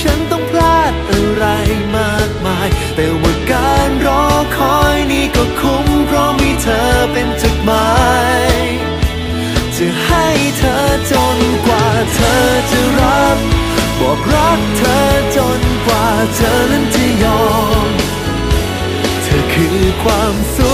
ฉันต้องพลาดอะไรมากมาย แต่ว่าการรอคอยนี้ก็คุ้มเพราะมีเธอเป็นจุดหมายจะให้เธอจนกว่าเธอจะรับ บอกรักเธอจนกว่าเธอนั้นจะยอม เธอคือความสุข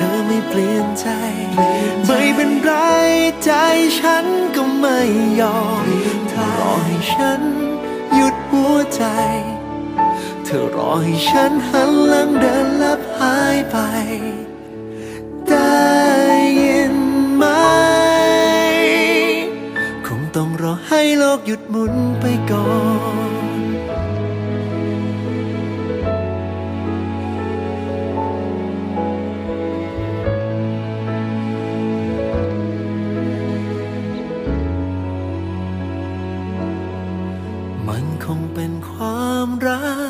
ธอไม่เปลี่ยนใจ ไม่เป็นไรใจฉันก็ไม่ยอมรอให้ฉันหยุดหัวใจ เธอรอให้ฉันหันหลังเดินลับหายไป ได้ยินไหม คงต้องรอให้โลกหยุดหมุนไปก่อน เป็นความรัก